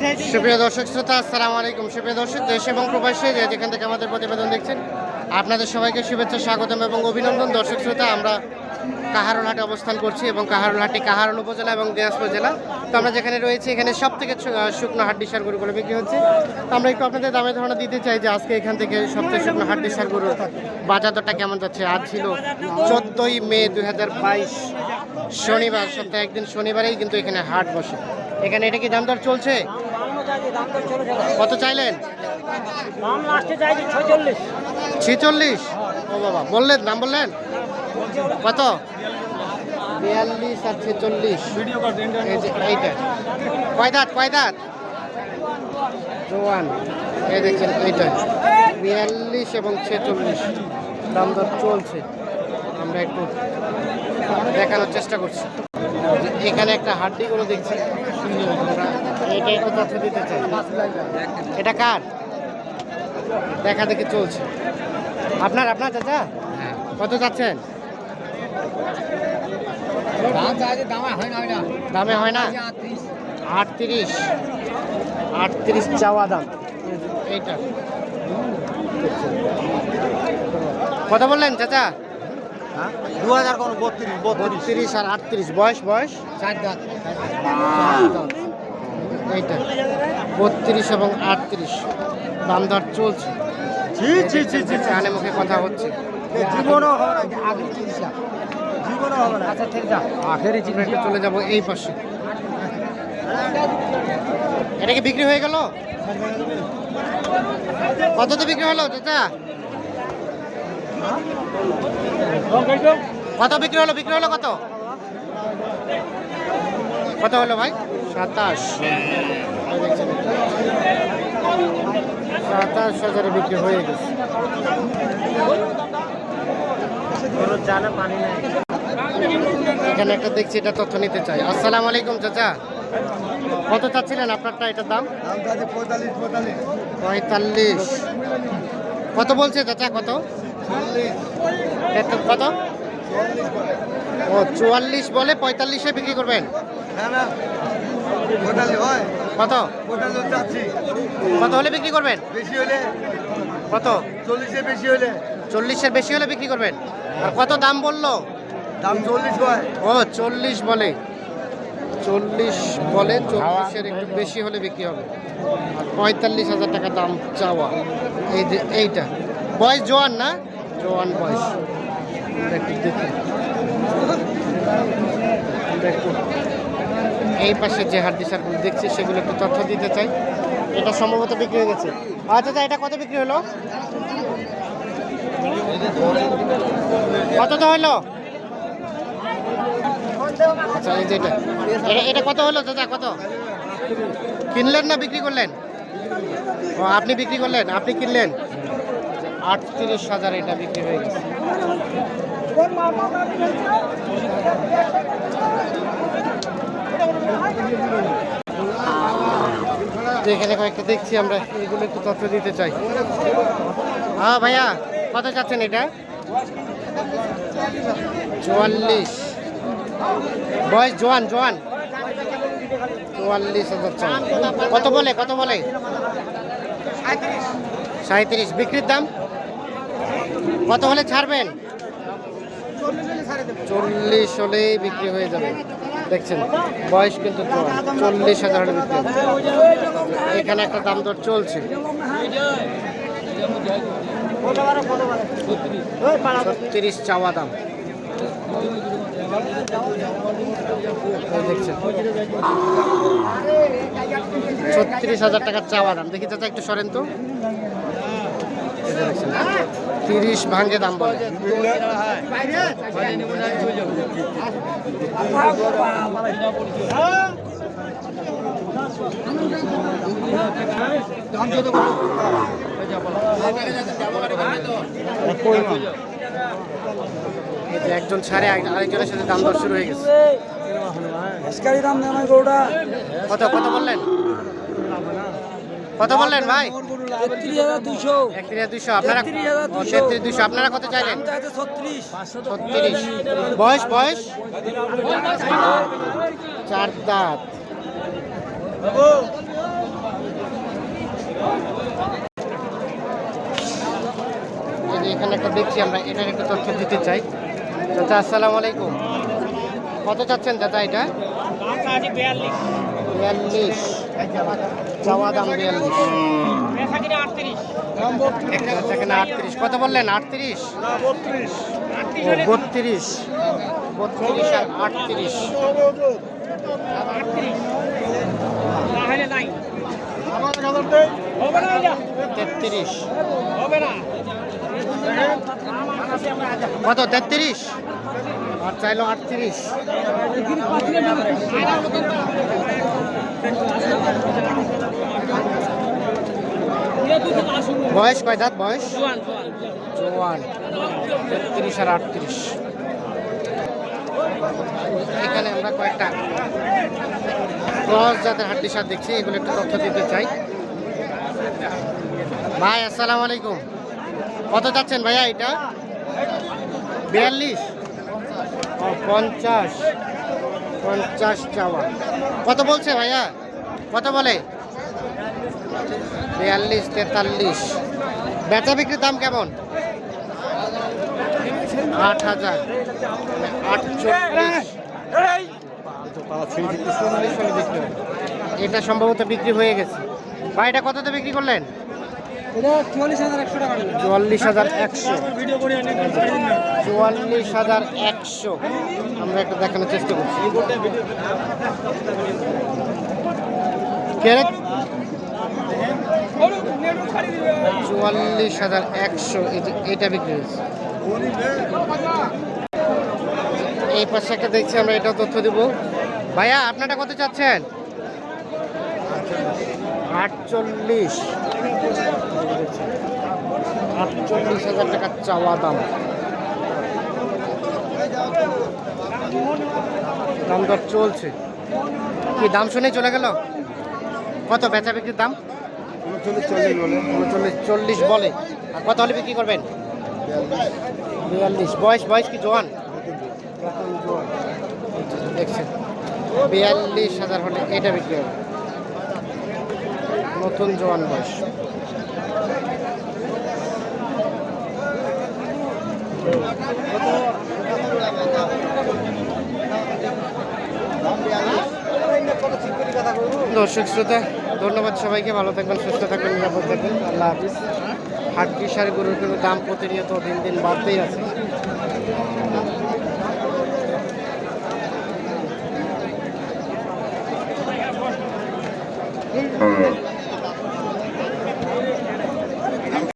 সুপ্রিয় দর্শক শ্রোতা, আসসালামু আলাইকুম। সুপ্রিয় দর্শক, দেশ এবং প্রবাসী যে যেখান থেকে আমাদের প্রতিবেদন দেখছেন, আপনাদের সবাইকে শুভেচ্ছা, স্বাগতম এবং অভিনন্দন। দর্শক শ্রোতা, আমরা কাহারোলহাটে অবস্থান করছি এবং কাহারোলহাটে কাহারোল উপজেলা এবং দিনাজপুর জেলা। তো আমরা যেখানে রয়েছি, এখানে সব থেকে শুকনো হাড্ডি সার গরুগুলো বিক্রি হচ্ছে। তো আমরা একটু আপনাদের দামে ধারণা দিতে চাই যে আজকে এখান থেকে সবচেয়ে শুকনো হাড্ডি সার গরুর বাজার দরটা কেমন যাচ্ছে? আজ ছিল চোদ্দোই মে দু হাজার বাইশ, শনিবার। সপ্তাহে একদিন শনিবারেই কিন্তু এখানে হাট বসে। এখানে এটা কি দাম দর চলছে? কত চাইলেন? ছেচল্লিশ। ও বাবা, বললেন দাম বললেন? কত? বিয়াল্লিশ আর ছেচল্লিশ। এইটা। কয় দাঁত কয় দাঁত? জোয়ান। এই দেখছেন, এইটা। বিয়াল্লিশ এবং ছেচল্লিশ। দাম দর চলছে। আমরা একটু দেখানোর চেষ্টা করছি। এখানে একটা হাড্ডি করে দেখছি। এটা একটু তথ্য দিতে চাই। এটা কার? দেখা দেখি চলছে। আপনার আপনার চাচা? কত যাচ্ছেন দামে হয় না আটত্রিশ। আটত্রিশ চাওয়া দাম। এইটা। কত বললেন চাচা? দু হাজার কোনো বত্রিশ বত্রিশ। আর আটত্রিশ বয়স বয়স? চার দাঁত। এইটা। বত্রিশ এবং আটত্রিশ। দাম দর চলছে। কানে মুখে কথা হচ্ছে। জীবনও হবে না আগে চিকিৎসা জীবনও হবে না। আচ্ছা ঠিক আছে। আখেরি আমরা চলে যাব এই পাশে। এটা কি বিক্রি হয়ে গেল? কততে বিক্রি হলো চাচা? কত বিক্রি হলো? বিক্রি হলো কত? কত হলো ভাই? সাতাশ। সাতাশ হাজারে বিক্রি হয়ে গেছে। পানি নাই। এখানে একটা দেখছি এটা তথ্য নিতে চাই। আসসালামু আলাইকুম চাচা। কত চাচ্ছিলেন আপনারটা? এটার দাম? পঁয়তাল্লিশ। কত বলছে চাচা কত? কত? ও চুয়াল্লিশ বলে পঁয়তাল্লিশে বিক্রি করবেন? কত? কত হলে বিক্রি করবেন? বেশি হলে কত? চল্লিশে বেশি হলে। চল্লিশের বেশি হলে বিক্রি করবেন? আর কত দাম বলল? দাম চল্লিশ ও চল্লিশ বলে। চল্লিশ বলে চল্লিশের একটু বেশি হলে বিক্রি হবে। আর পঁয়তাল্লিশ হাজার টাকা দাম চাওয়া। এই যে এইটা। বয়স জোয়ান না? জোয়ান বয়স। এই পাশে যে হাড্ডি সারগুলো দেখছি, সেগুলো একটু তথ্য দিতে চাই। এটা সম্ভবত বিক্রি হয়ে গেছে। আচ্ছা তা এটা কত বিক্রি হলো? কত তো হলো? আচ্ছা এটা- এটা কত হলো, দাদা, কত? কিনলেন না বিক্রি করলেন? ও, আপনি বিক্রি করলেন, আপনি কিনলেন? আটত্রিশ হাজার এটা বিক্রি হয়ে গেছে। এখানে কয়েকটা দেখছি, আমরা এগুলো একটু তথ্য দিতে চাই। হ্যাঁ ভাইয়া, কত চাচ্ছেন এটা? চুয়াল্লিশ। বয়স জোয়ান জোয়ান। চুয়াল্লিশ হাজার কত বলে কত বলে? সাঁত্রিশ। বিক্রির দাম? কত হলে ছাড়বেন? চল্লিশ হলেই বিক্রি হয়ে যাবে। দেখছেন, বয়স কিন্তু চল্লিশ হাজার হলে বিক্রি এখানে একটা দাম দর চলছে। ছত্রিশ চাওয়া দাম। ছত্রিশ হাজার টাকার চাওয়া দাম দেখি চাচা একটু সরেন তো। তিরিশ ভাঙ্গে দাম বলে। যে একজন ছাড়ে আরেকজনের সাথে দাম দর শুরু হয়ে গেছে। দাম নেই গরুটা। কত কত বললেন? কত বললেন ভাই? আপনারা 33,200 তেত্রিশ আপনারা কত চাইলেন? ছত্রিশ। বয়স বয়স? চার দাঁত। এখানে একটা দেখছি আমরা এটার একটা তথ্য দিতে চাই। চাচা আসসালামু আলাইকুম। কত চাচ্ছেন চাচা এটা? বিয়াল্লিশ। আটত্রিশ। বললেন? আটত্রিশ? বত্রিশ। বত্রিশ আটত্রিশ। কত? তেত্রিশ? আর চাইলো আটত্রিশ। বয়স কয় দাঁত বয়স? জোয়ান তেত্রিশ আর আটত্রিশ। এখানে আমরা কয়েকটা ক্রস জাতের হাড্ডি সার দেখছি, এগুলো একটু তথ্য দিতে চাই। ভাই, আসসালামু আলাইকুম। কত চাচ্ছেন ভাইয়া এটা? বিয়াল্লিশ। পঞ্চাশ। পঞ্চাশ চাওয়া। কত বলছে ভাইয়া? কত বলে? বিয়াল্লিশ, তেতাল্লিশ। বেচা বিক্রির দাম কেমন? আট হাজার। আটচল্লিশ চল্লিশ হলে বিক্রি হয়। এটা সম্ভবত বিক্রি হয়ে গেছে। ভাই এটা কততে বিক্রি করলেন? চুয়াল্লিশ হাজার একশো চুয়াল্লিশ হাজার একশো। আমরা একটা দেখানোর চেষ্টা করছি। চুয়াল্লিশ হাজার একশো এটা বিক্রি হয়েছে। এই পাশে একটা দেখছি আমরা এটাও তথ্য দেব। ভাইয়া আপনারটা কত চাচ্ছেন? আটচল্লিশ। আটচল্লিশ হাজার টাকা চাওয়া দাম। দাম দর চলছে। কি দাম শুনে চলে গেল? কত বেচা বিক্রির দাম? উনচল্লিশ চল্লিশ বলে। উনচল্লিশ চল্লিশ বলে। আর কত হলে বিক্রি করবেন? বিয়াল্লিশ। বয়স বয়স কি জোয়ান। দেখছেন। বিয়াল্লিশ হাজার হলে এটা বিক্রি হবে। নতুন জোয়ান বয়স। দর্শক শ্রোতা, ধন্যবাদ সবাইকে। ভালো থাকবেন, সুস্থ থাকবেন, নিরাপদ থাকবেন। আল্লাহ হাফিজ। হাট বিশার গরুর কিন্তু দাম প্রতিনিয়ত দিন দিন বাড়তেই আছে। Uh.